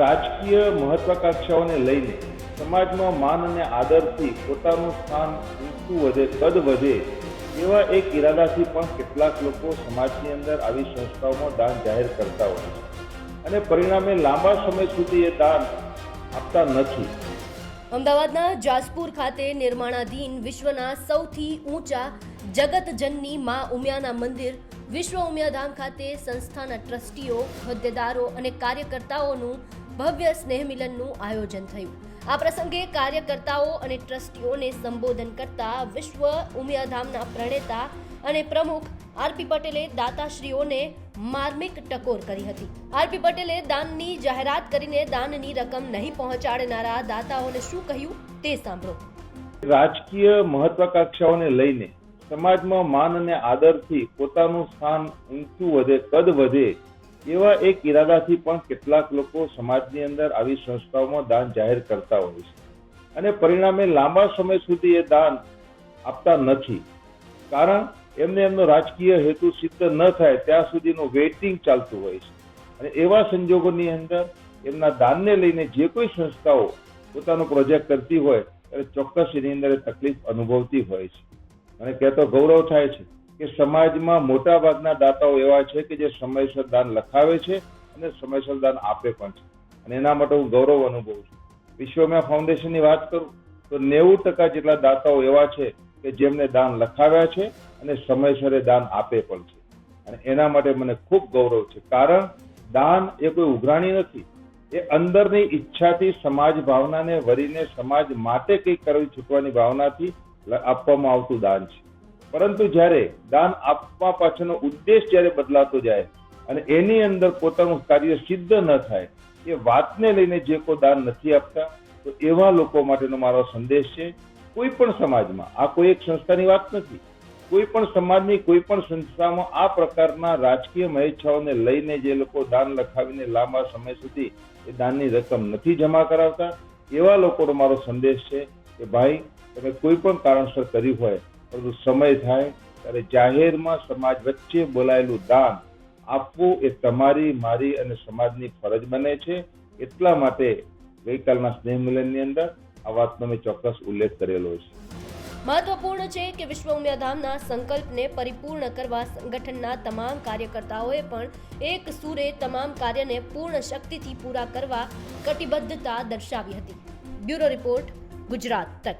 રાજકીય મહત્વાકાંક્ષાઓને લઈને સમાજમાં માન અને આદરથી પોતાનું સ્થાન ઊંચું વધે કદ વધે, એવા એક ઈરાદાથી પણ કેટલાક લોકો સમાજની અંદર આવી સંસ્થાઓમાં દાન જાહેર કરતા હોય છે. અને પરિણામે લાંબા સમય સુધી એ દાન આપતા નથી. અમદાવાદના જાસપુર ખાતે નિર્માણાધીન વિશ્વના સૌથી ઊંચા જગતજનની મા ઉમિયાના મંદિર, વિશ્વ ઉમિયાધામ ખાતે સંસ્થાના ટ્રસ્ટીઓ, હોદ્દેદારો અને કાર્યકર્તાઓનું ભવ્ય સ્નેહ મિલનનું આયોજન થયું. આ પ્રસંગે કાર્યકર્તાઓ અને ટ્રસ્ટીઓને સંબોધન કરતા વિશ્વ ઉમિયાધામના પ્રણેતા અને પ્રમુખ આરપી પટેલે દાતાશ્રીઓને માર્મિક ટકોર કરી હતી. આરપી પટેલે દાનની જાહેરાત કરીને દાનની રકમ નહીં પહોંચાડનારા દાતાઓને શું કહ્યું તે સાંભળો. રાજકીય મહત્વાકાંક્ષાઓને લઈને સમાજમાં માન અને આદરથી પોતાનું સ્થાન ઊંચું વધે, કદ વધે એવા એક ઈરાદાથી પણ કેટલાક લોકો સમાજની અંદર આવી સંસ્થાઓમાં દાન જાહેર કરતા હોય છે. અને પરિણામે લાંબા સમય સુધી એ દાન આપતા નથી. કારણ એમને એમનો રાજકીય હેતુ સિદ્ધ ન થાય ત્યાં સુધીનું વેઇટિંગ ચાલતું હોય છે. અને એવા સંજોગોની અંદર એમના દાનને લઈને જે કોઈ સંસ્થાઓ પોતાનો પ્રોજેક્ટ કરતી હોય, ત્યારે ચોક્કસ એની અંદર તકલીફ અનુભવતી હોય છે. અને કહેતો ગૌરવ થાય છે. કે સમાજમાં મોટાભાગના દાતાઓ એવા છે કે જે સમયસર દાન લખાવે છે અને સમયસર દાન આપે પણ છે. અને એના માટે હું ગૌરવ અનુભવું છું. વિશ્વમાં ફાઉન્ડેશનની વાત કરું, તો નેવું ટકા જેટલા દાતાઓ એવા છે કે જેમને દાન લખાવ્યા છે અને સમયસરે દાન આપે પણ છે. અને એના માટે મને ખૂબ ગૌરવ છે. કારણ દાન એ કોઈ ઉઘરાણી નથી. એ અંદરની ઈચ્છાથી સમાજ ભાવનાને વરીને સમાજ માટે કંઈક કરવી છૂટવાની ભાવનાથી આપવામાં આવતું દાન છે. પરંતુ જ્યારે દાન આપવા પાછળનો ઉદ્દેશ જ્યારે બદલાતો જાય અને એની અંદર પોતાનું કાર્ય સિદ્ધ ન થાય, એ વાતને લઈને જે કોઈ દાન નથી આપતા, તો એવા લોકો માટેનો મારો સંદેશ છે, કોઈ પણ સમાજમાં. આ કોઈ એક સંસ્થાની વાત નથી. કોઈ પણ સમાજની કોઈ પણ સંસ્થામાં આ પ્રકારના રાજકીય મહેચ્છાઓને લઈને જે લોકો દાન લખાવીને લાંબા સમય સુધી એ દાનની રકમ નથી જમા કરાવતા, એવા લોકોનો મારો સંદેશ છે કે ભાઈ, તમે કોઈ પણ કારણસર કર્યું હોય પરંતુ સમય થાય ત્યારે જાહેરમાં સમાજ વચ્ચે બોલાયેલું દાન આપવું એ તમારી, મારી અને સમાજની ફરજ બને છે. એટલા માટે ગઈકાલના સ્નેહ મિલનની અંદર આ વાતનો મેં ચોક્કસ ઉલ્લેખ કરેલો છે. મહત્વપૂર્ણ છે કે વિશ્વ ઉમિયાધામના સંકલ્પને પરિપૂર્ણ કરવા સંગઠનના તમામ કાર્યકર્તાઓએ પણ એક સુરે તમામ કાર્યને પૂર્ણ શક્તિથી પૂરા કરવા કટિબદ્ધતા દર્શાવી હતી. બ્યુરો રિપોર્ટ, ગુજરાત તક.